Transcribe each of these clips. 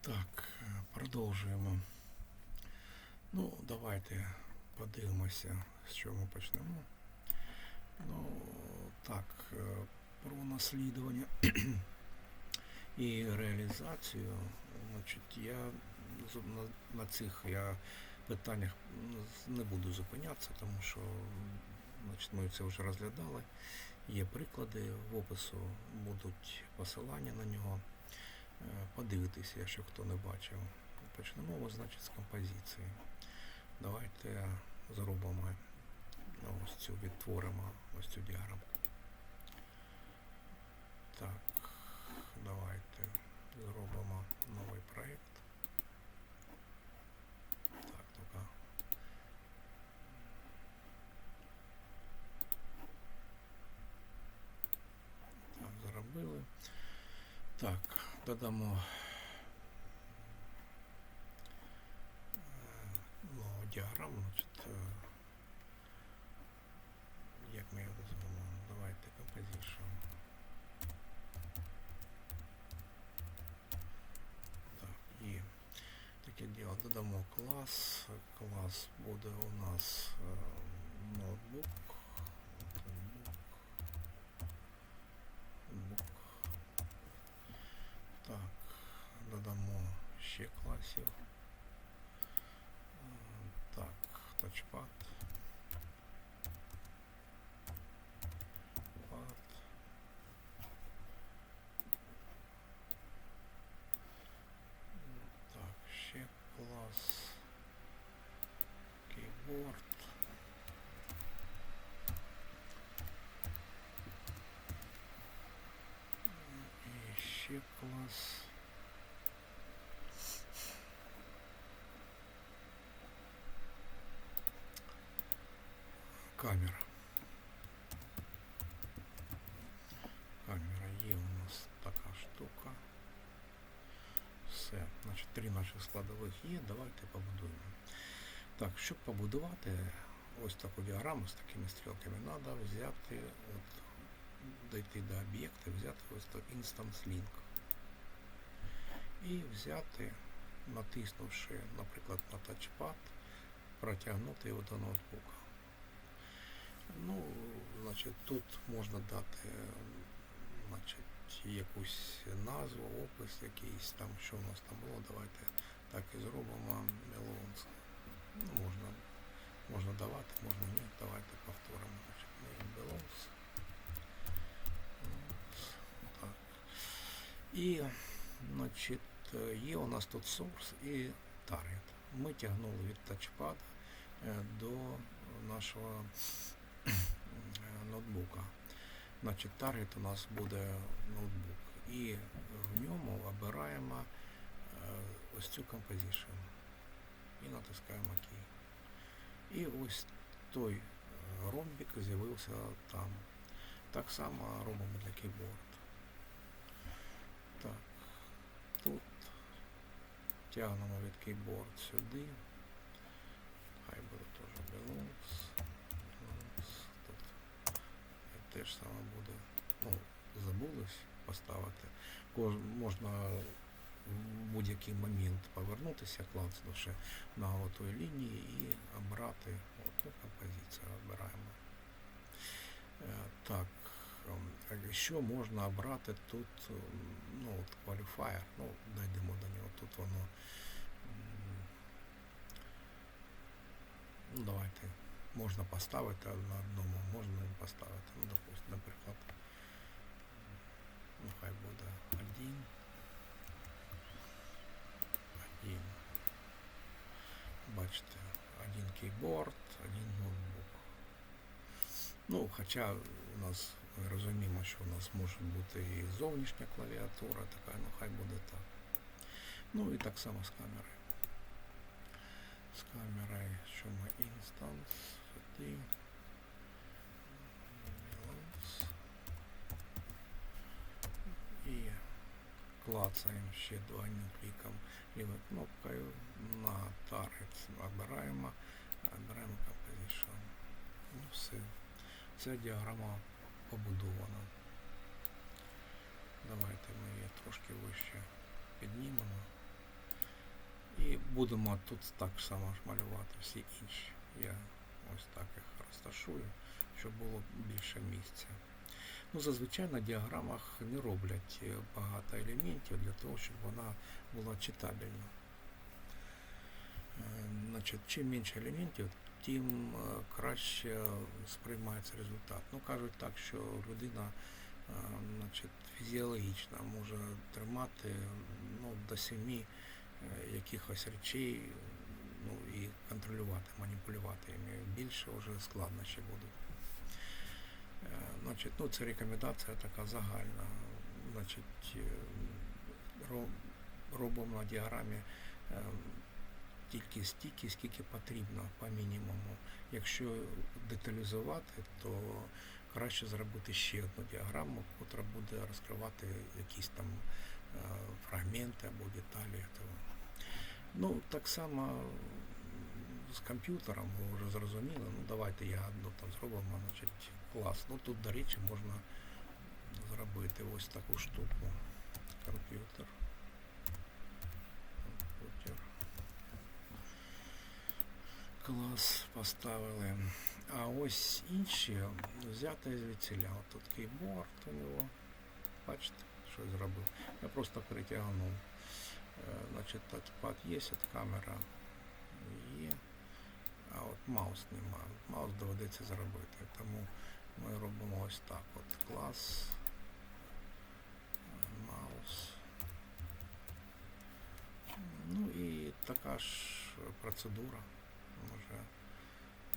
Так, продовжуємо. Ну, давайте подивимося, з чого ми почнемо. Ну, так, е, про наслідування і реалізацію. Значить, я на цих я питаннях не буду зупинятися, тому що значить, ми це вже розглядали. Є приклади в опису, будуть посилання на нього. Подивитися, якщо хто не бачив. Почнемо значить, з композиції. Давайте зробимо ось цю, відтворимо ось цю діаграмку. Так, давайте зробимо новий проєкт. Так, тільки. Так, зробили. Так, додамо е, ну, діаграму, значить, як ми його називаємо? Давайте composition. Так, і таке діло. Додамо клас. Клас буде у нас ноутбук. Ноутбук. Бук. Так, додамо ще класів. М, Так, тачпад. Пад. М, Так, ще клас. Кейборд. І ще клас. Камера. Камера є у нас така штука. Все. Значить, три наших складових є. Давайте побудуємо. Так, щоб побудувати ось таку діаграму з такими стрілками, треба взяти, от, дойти до об'єкта, взяти ось то Instance Link. І взяти, натиснувши, наприклад, на тачпад, протягнути його до ноутбука. Ну, значить, тут можна дати значить, якусь назву, опис якийсь там, що у нас там було. Давайте так і зробимо. Melons. Ну, можна, можна давати, можна ні. Давайте повторимо. Значить. І, значить, є у нас тут source і target. Ми тягнули від тачпада е, до нашого ноутбука. Значить, таргет у нас буде ноутбук. І в ньому обираємо е, ось цю композицію. І натискаємо ОК. І ось той е, ромбик з'явився там. Так само робимо для кейборд. Так. Тут тягнемо від кейборд сюди. Хай буде теж belongs. Тут те ж саме буде. Ну, забулись поставити. Кож, можна в будь-який момент повернутися, клацнувши на отої лінії і обрати оту композицію. Обираємо. Е, Так, ем, що можна обрати тут, ем, ну, от qualifier, ну, дійдемо до нього, тут воно. Ну, давайте можна поставити на одному, можна не поставити. Ну, допустим, наприклад, ну хай буде один. Один. Бачите, один кейборд, один ноутбук. Ну, хоча у нас ми розуміємо, що у нас може бути і зовнішня клавіатура, така, ну хай буде так. Ну і так само з камерою. З камерою, що ми інстанс, Сюди. І клацаємо ще двойним кліком лівою кнопкою на target обираємо, обираємо composition. Ну все. Ця діаграма побудована. Давайте ми її трошки вище піднімемо. І будемо тут так само ж малювати всі інші. Я ось так їх розташую, щоб було більше місця. Ну, зазвичай на діаграмах не роблять е, багато елементів для того, щоб вона була читабельна. Е, Значить, чим менше елементів, тим е, краще сприймається результат. Ну, кажуть так, що людина значить, фізіологічно може тримати ну, до семи якихось речей ну, і контролювати, маніпулювати їми. Більше вже складнощі будуть. Е, Значить, ну, це рекомендація така загальна. Значить, е, ро- робимо на діаграмі е, тільки стільки, скільки потрібно по мінімуму. Якщо деталізувати, то краще зробити ще одну діаграму, яка буде розкривати якісь там е, фрагменти або деталі. Того. Ну, так само з комп'ютером, ви вже зрозуміли. Ну, давайте я одну там зробимо, значить, клас. Ну тут, до речі, можна зробити ось таку штуку. Комп'ютер. Комп'ютер. Клас поставили. А ось інші взяти звідсіля. Тут кейборд у нього. Бачите, що я зробив? Я просто перетягнув. Е, Значить, тачпад є, от камера є. А от маус немає. Маус доведеться зробити. Тому ми робимо ось так. От клас. Маус. Ну і така ж процедура. Може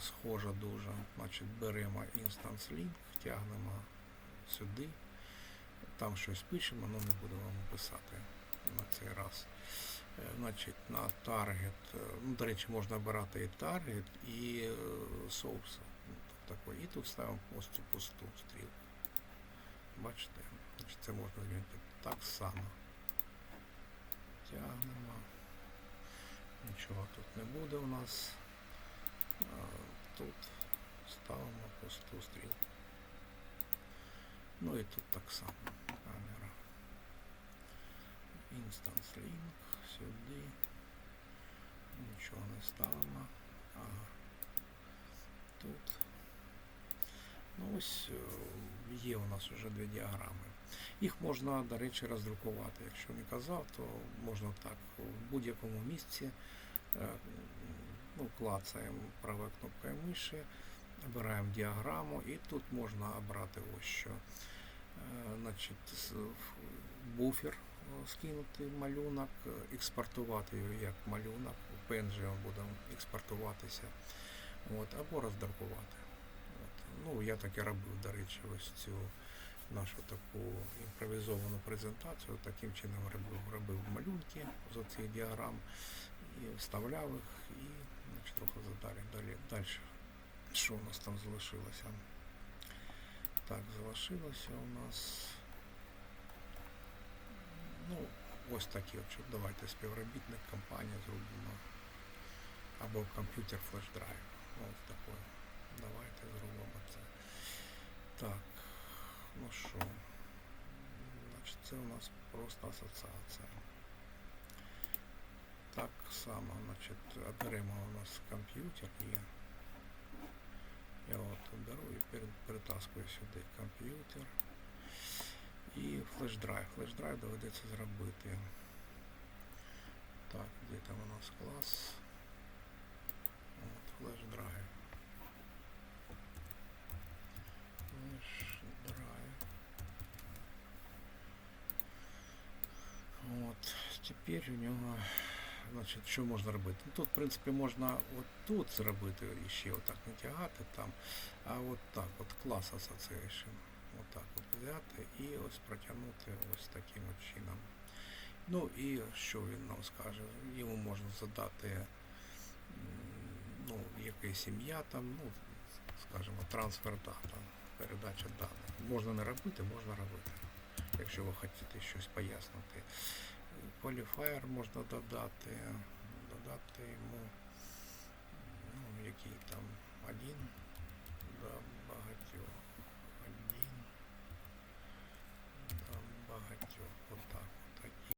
схожа дуже. Значить, беремо Instance Link, тягнемо сюди. Там щось пишемо, але не будемо писати на цей раз. Е, Значить, на таргет, е, ну, до речі, можна обирати і таргет, і е, соус. І тут ставимо ось цю пусту стрілку. Бачите? Це можна змінити так само. Тягнемо. Нічого тут не буде у нас. Тут ставимо пусту стрілку. Ну і тут так само камера. Instance Link сюди. Нічого не ставимо. Ага. Тут. Ну ось е, є у нас вже дві діаграми. Їх можна, до речі, роздрукувати. Якщо не казав, то можна так в будь-якому місці е, ну, клацаємо правою кнопкою миші, обираємо діаграму і тут можна обрати ось що. Е, Значить, буфер скинути малюнок, е, експортувати його як малюнок, в PNG він буде експортуватися, от, або роздрукувати. От. Ну, я так і робив, до речі, ось цю нашу таку імпровізовану презентацію. Таким чином робив, робив малюнки з оцих діаграм і вставляв їх і значить, трохи задалі. Далі, далі. Що у нас там залишилося? Так, залишилося у нас. Ну, ось такі от, що давайте співробітник компанії зробимо. Або комп'ютер флеш-драйв. Ось такое. Давайте зробимо це. Так, ну що. Значить, це у нас просто асоціація. Так само, значить, беремо у нас комп'ютер є. Я от беру і перетаскую сюди комп'ютер. І флеш-драйв. Флеш-драйв доведеться зробити. Так, де там у нас клас? От, флеш-драйв. Флеш-драйв. От, тепер у нього, значить, що можна робити? Ну, тут, в принципі, можна от тут зробити ще отак не тягати там, а от так, от клас Association. Отак от взяти і ось протягнути ось таким от чином. Ну і що він нам скаже? Йому можна задати ну, якась ім'я там, ну, скажімо, трансфер дата, передача даних. Можна не робити, можна робити, якщо ви хочете щось пояснити. Qualifier можна додати, додати йому, ну, який там один, да,